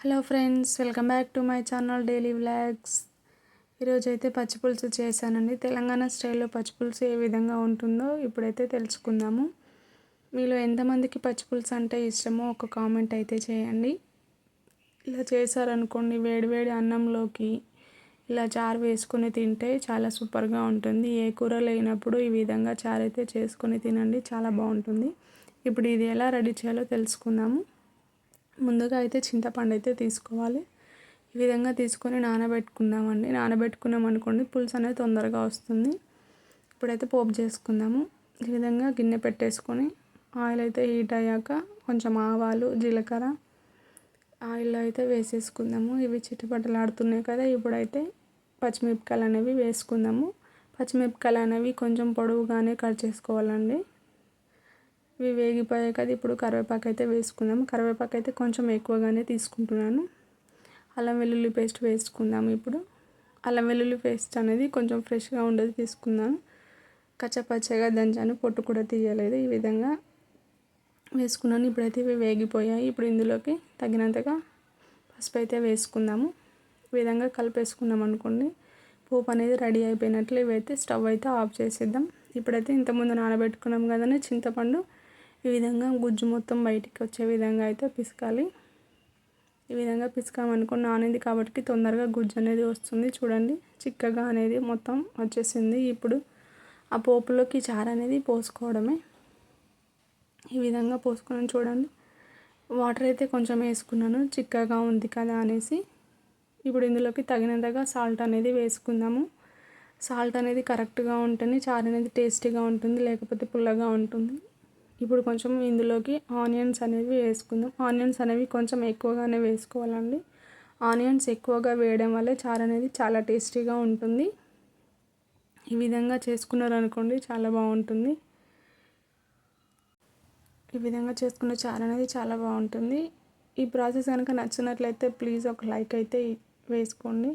Hello friends welcome back to my channel daily vlogs. ఈరోజు అయితే పచ్చి పులుసు చేశానండి. తెలంగాణ స్టైల్లో పచ్చి పులుసు ఏ విధంగా ఉంటుందో ఇప్పుడైతే తెలుసుకుందాము. మీలో ఎంతమందికి పచ్చి పులుసు అంటే ఇష్టమో ఒక కామెంట్ అయితే చేయండి. ఇలా చేశారనుకోండి వేడివేడి అన్నంలోకి ఇలా చారు వేసుకొని తింటే చాలా సూపర్గా ఉంటుంది. ఏ కూర లేనప్పుడు ఈ విధంగా చారు అయితే చేసుకొని తినండి చాలా బాగుంటుంది. ఇప్పుడు ఇది ఎలా రెడీ చేయాలో తెలుసుకుందాము. ముందుగా అయితే చింతపండు అయితే తీసుకోవాలి. ఈ విధంగా తీసుకొని నానబెట్టుకుందామండి. నానబెట్టుకున్నాం అనుకోండి పులుసు అనేది తొందరగా వస్తుంది. ఇప్పుడైతే పోపు చేసుకుందాము. ఈ విధంగా గిన్నె పెట్టేసుకొని ఆయిల్ అయితే హీట్ అయ్యాక కొంచెం ఆవాలు జీలకర్ర ఆయిల్ అయితే వేసేసుకుందాము. ఇవి చిట్టుపట్టలాడుతున్నాయి కదా ఇప్పుడైతే పచ్చిమిరపకాయలు అనేవి వేసుకుందాము. పచ్చిమిరపకాయలు అనేవి కొంచెం పొడవుగానే కట్ చేసుకోవాలండి. ఇవి వేగిపోయాయి కదా ఇప్పుడు కరివేపాకు అయితే వేసుకుందాము కరివేపాకు అయితే కొంచెం ఎక్కువగానే తీసుకుంటున్నాను. అల్లం వెల్లుల్లి పేస్ట్ వేసుకుందాము ఇప్పుడు. అల్లం వెల్లుల్లి పేస్ట్ అనేది కొంచెం ఫ్రెష్గా ఉండేది తీసుకుందాను కచ్చపచ్చగా దంచాను పొట్టు కూడా తీయలేదు ఈ విధంగా వేసుకున్నాను. ఇప్పుడైతే ఇవి వేగిపోయాయి. ఇప్పుడు ఇందులోకి తగినంతగా పసుపు అయితే వేసుకుందాము. ఈ విధంగా కలిపేసుకున్నాం అనుకోండి పోపు అనేది రెడీ అయిపోయినట్లు ఇవైతే స్టవ్ అయితే ఆఫ్ చేసేద్దాం. ఇప్పుడైతే ఇంతకుముందు నానబెట్టుకున్నాం కదండి చింతపండు ఈ విధంగా గుజ్జు మొత్తం బయటికి వచ్చే విధంగా అయితే పిసకాలి. ఈ విధంగా పిసకామనుకో నానింది కాబట్టి తొందరగా గుజ్జు అనేది వస్తుంది. చూడండి చిక్కగా అనేది మొత్తం వచ్చేసింది. ఇప్పుడు ఆ పోపులోకి చారు అనేది పోసుకోవడమే. ఈ విధంగా పోసుకున్నాను చూడండి. వాటర్ అయితే కొంచెం వేసుకున్నాను. చిక్కగా ఉంది కదా అనేసి. ఇప్పుడు ఇందులోకి తగినంతగా సాల్ట్ అనేది వేసుకుందాము. సాల్ట్ అనేది కరెక్ట్గా ఉంటేనే చారు అనేది టేస్టీగా ఉంటుంది లేకపోతే పుల్లగా ఉంటుంది. ఇప్పుడు కొంచెం ఇందులోకి ఆనియన్స్ అనేవి వేసుకుందాం. ఆనియన్స్ అనేవి కొంచెం ఎక్కువగానే వేసుకోవాలండి. ఆనియన్స్ ఎక్కువగా వేయడం వల్ల చారు అనేది చాలా టేస్టీగా ఉంటుంది. ఈ విధంగా చేసుకున్నారనుకోండి చాలా బాగుంటుంది. ఈ విధంగా చేసుకున్న చారు అనేది చాలా బాగుంటుంది. ఈ ప్రాసెస్ కనుక నచ్చినట్లయితే ప్లీజ్ ఒక లైక్ అయితే వేసుకోండి.